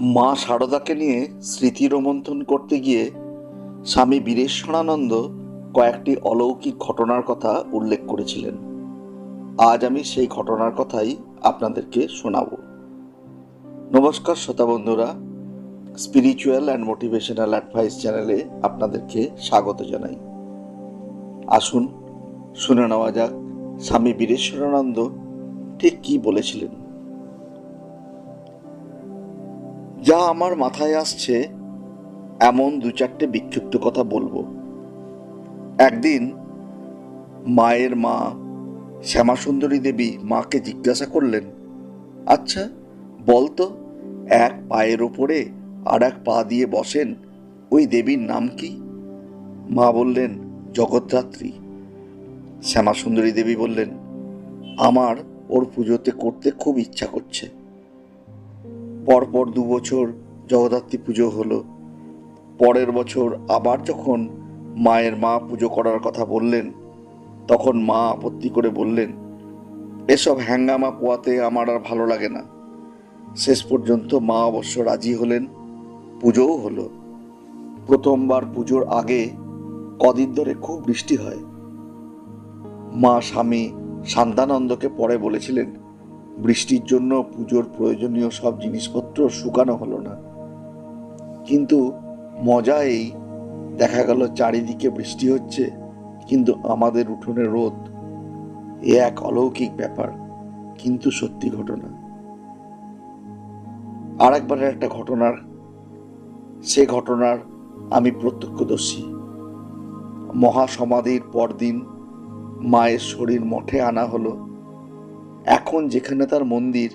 মা শারদাকে নিয়ে স্মৃতি রোমন্থন করতে গিয়ে স্বামী বীরেশ্বরানন্দ কয়েকটি অলৌকিক ঘটনার কথা উল্লেখ করেছিলেন। আজ আমি সেই ঘটনার কথাই আপনাদেরকে শোনাব। নমস্কার শ্রোতা বন্ধুরা, স্পিরিচুয়াল অ্যান্ড মোটিভেশনাল অ্যাডভাইস চ্যানেলে আপনাদেরকে স্বাগত জানাই। আসুন, শুনে নেওয়া যাক স্বামী বীরেশ্বরানন্দ ঠিক কি বলেছিলেন। যা আমার মাথায় আসছে, এমন দু চারটে বিক্ষিপ্ত কথা বলব। একদিন মায়ের মা শ্যামাসুন্দরী দেবী মাকে জিজ্ঞাসা করলেন আচ্ছা বলতো, এক পায়ের ওপরে আর এক পা দিয়ে বসেন, ওই দেবীর নাম কি? মা বললেন, জগদ্ধাত্রী। শ্যামাসুন্দরী দেবী বললেন, আমার ওর পুজোতে করতে খুব ইচ্ছা করছে। পরপর দু বছর জগদ্ধাত্রী পুজো হলো। পরের বছর আবার যখন মায়ের মা পুজো করার কথা বললেন, তখন মা আপত্তি করে বললেন, এসব হ্যাঙ্গামা পোয়াতে আমার আর ভালো লাগে না। শেষ পর্যন্ত মা অবশ্য রাজি হলেন, পুজোও হলো। প্রথমবার পুজোর আগে কদিন ধরে খুব বৃষ্টি হয়। মা স্বামী শান্তানন্দকে পরে বলেছিলেন বৃষ্টির জন্য পুজোর প্রয়োজনীয় সব জিনিসপত্র শুকানো হলো না। কিন্তু মজা এই দেখা গেল চারিদিকে বৃষ্টি হচ্ছে, কিন্তু আমাদের উঠোনে রোদ এ এক অলৌকিক ব্যাপার, কিন্তু সত্যি ঘটনা। আর একবারের একটা ঘটনার, সে ঘটনার আমি প্রত্যক্ষদর্শী। মহাসমাধির পরদিন মায়ের শরীর মঠে আনা হলো। এখন যেখানে তার মন্দির,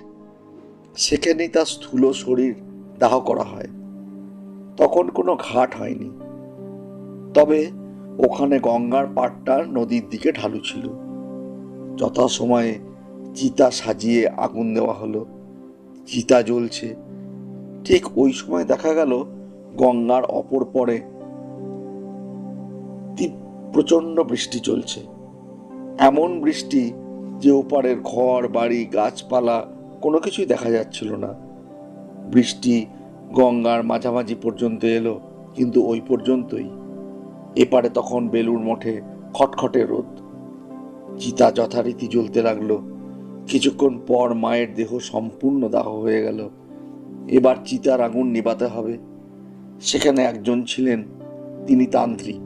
সেখানেই তার স্থূল শরীর দাহ করা হয়। তখন কোনো ঘাট হয়নি। তবে ওখানে গঙ্গার পাড়টা নদীর দিকে ঢালু ছিল। যথাসময়ে চিতা সাজিয়ে আগুন দেওয়া হলো। চিতা জ্বলছে। ঠিক ওই সময় দেখা গেল গঙ্গার অপর পরে প্রচণ্ড বৃষ্টি চলছে। এমন বৃষ্টি যে ওপারের ঘর, বাড়ি, গাছপালা, কোনো কিছুই দেখা যাচ্ছিল না। বৃষ্টি, গঙ্গার মাঝামাঝি পর্যন্ত এলো, কিন্তু ওই পর্যন্তই। এপারে তখন বেলুর মঠে খটখটে রোদ। চিতা যথারীতি জ্বলতে লাগল। কিছুক্ষণ পর মায়ের দেহ সম্পূর্ণ দাহ হয়ে গেল। এবার চিতার আগুন নিবাতে হবে। সেখানে একজন ছিলেন, তিনি তান্ত্রিক।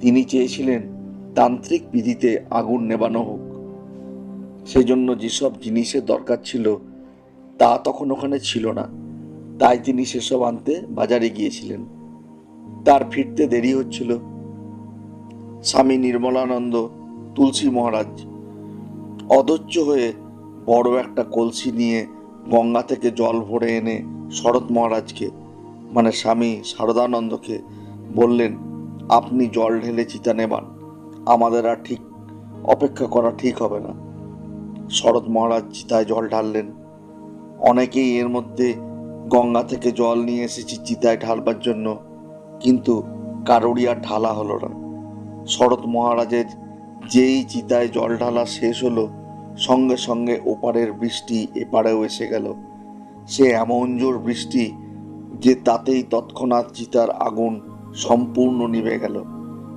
তিনি চেয়েছিলেন তান্ত্রিক বিধিতে আগুন নেবানো হোক। সেই জন্য যেসব জিনিসের দরকার ছিল, তা তখন ওখানে ছিল না। তাই তিনি সেসব আনতে বাজারে গিয়েছিলেন। তার ফিরতে দেরি হচ্ছিল। স্বামী নির্মলানন্দ তুলসী মহারাজ অধৈর্য হয়ে বড় একটা কলসি নিয়ে গঙ্গা থেকে জল ভরে এনে শরৎ মহারাজকে মানে স্বামী শারদানন্দকে বললেন, আপনি জল ঢেলে চিতা নেবান আমাদের আর ঠিক, অপেক্ষা করা ঠিক হবে না। শরৎ মহারাজ চিতায় জল ঢাললেন। অনেকেই এর মধ্যে গঙ্গা থেকে জল নিয়ে এসেছি চিতায় ঢালবার জন্য, কিন্তু কারোরই আর ঢালা হলো না। শরৎ মহারাজের যেই চিতায় জল ঢালা শেষ হলো, সঙ্গে সঙ্গে ওপারের বৃষ্টি এপারেও এসে গেল। সে এমন জোর বৃষ্টি যে তাতেই তৎক্ষণাৎ চিতার আগুন সম্পূর্ণ নিভে গেল।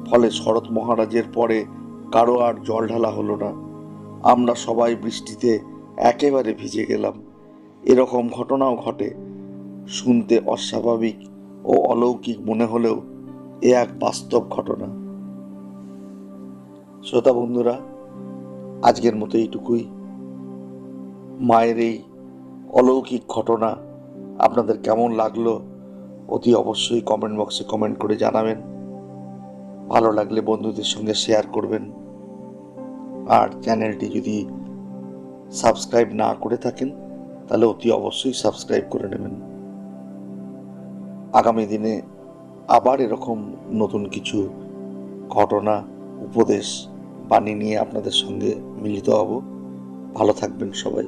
ফলে শরৎ মহারাজের পরে কারও আর জল ঢালা হলো না। আমরা সবাই বৃষ্টিতে একেবারে ভিজে গেলাম। এরকম ঘটনাও ঘটে। শুনতে অস্বাভাবিক ও অলৌকিক মনে হলেও এ এক বাস্তব ঘটনা। শ্রোতা বন্ধুরা, আজকের মতো এইটুকুই। মায়ের এই অলৌকিক ঘটনা আপনাদের কেমন লাগল অতি অবশ্যই কমেন্ট বক্সে কমেন্ট করে জানাবেন। ভালো লাগলে বন্ধুদের সঙ্গে শেয়ার করবেন। আর চ্যানেলটি যদি সাবস্ক্রাইব না করে থাকেন, তাহলে অতি অবশ্যই সাবস্ক্রাইব করে নেবেন। আগামী দিনে আবার এরকম নতুন কিছু ঘটনা, উপদেশ, বাণী নিয়ে আপনাদের সঙ্গে মিলিত হব। ভালো থাকবেন সবাই।